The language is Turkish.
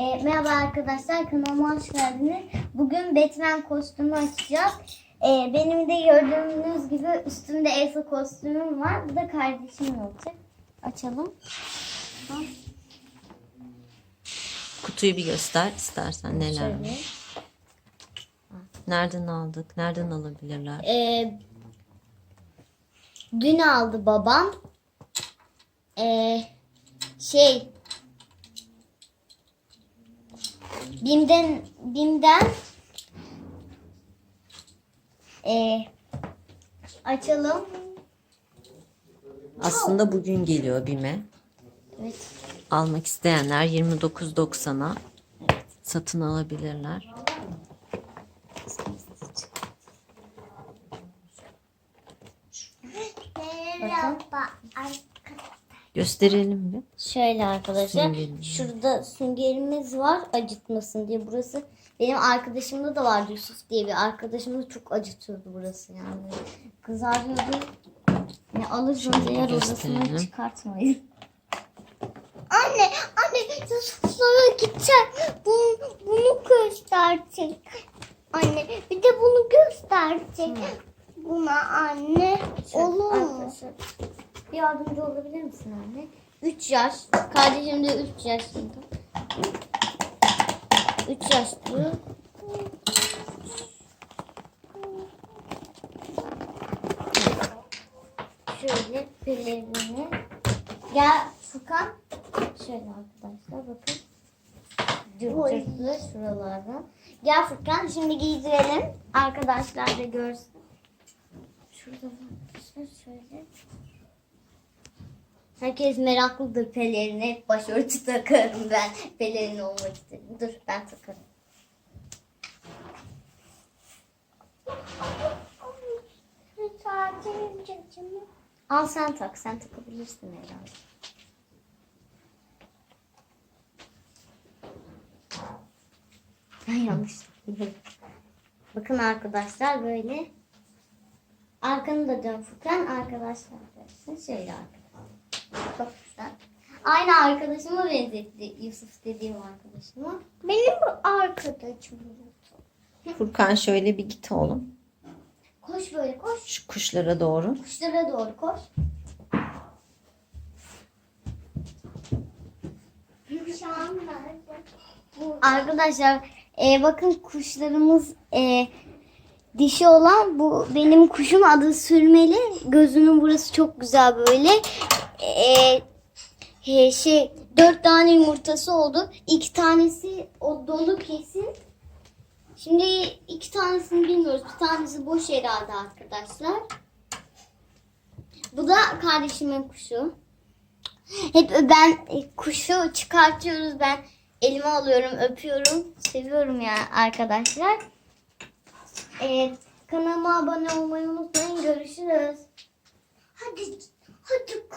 E, merhaba arkadaşlar kanalıma hoş geldiniz. Bugün Batman kostümü açacağız. E, benim de gördüğünüz gibi üstümde Elsa kostümüm var. Bu da kardeşimin olacak. Açalım. Kutuyu bir göster istersen neler Şöyle. var. Nereden aldık? Nereden alabilirler? E, dün aldı babam. E, şey Bim'den Bim'den e, açalım. Aslında bugün geliyor BİM'e. Evet. Almak isteyenler 29.90'a satın alabilirler. Gösterelim bir. Şöyle arkadaşlar. Süngerimiz. Şurada süngerimiz var acıtmasın diye. Burası benim arkadaşımda da vardı Yusuf diye bir arkadaşımda çok acıtıyordu burası yani. Kızarıyordu. Ne alırsanız eğer Gösterelim. çıkartmayın. Anne, anne Yusuf'lara gideceğim. Bunu, bunu gösterecek. Anne bir de bunu gösterecek. Buna anne olur mu? Yardımcı olabilir misin anne? 3 yaş. Kardeşim de 3 yaşında. 3 yaş diyor. Şöyle pelerini. Gel Furkan. Şöyle arkadaşlar bakın. Dürtürtü şuralardan. Gel Furkan şimdi giydirelim. Arkadaşlar da görsün. Şurada şöyle. Herkes meraklıdır pelerine. Başörtü takarım ben. Pelerin olmak istedim. Dur ben takarım. Al sen tak. Sen takabilirsin herhalde. Ben yanlış. Bakın arkadaşlar böyle. Arkanı da dön Furkan. Arkadaşlar. Şöyle arkadaşlar. Çok güzel. Aynı arkadaşıma benzetti. Yusuf dediğim arkadaşıma. Benim bu arkadaşım. Furkan şöyle bir git oğlum. Koş böyle koş. Şu kuşlara doğru. Kuşlara doğru koş. Arkadaşlar e, bakın kuşlarımız e, dişi olan bu benim kuşum adı sürmeli. Gözünün burası çok güzel böyle. E, e, şey dört tane yumurtası oldu. İki tanesi o dolu kesin. Şimdi iki tanesini bilmiyoruz. Bir tanesi boş herhalde arkadaşlar. Bu da kardeşimin kuşu. Hep ben kuşu çıkartıyoruz. Ben elime alıyorum, öpüyorum. Seviyorum ya arkadaşlar. Evet, kanalıma abone olmayı unutmayın. Görüşürüz. Hadi, hadi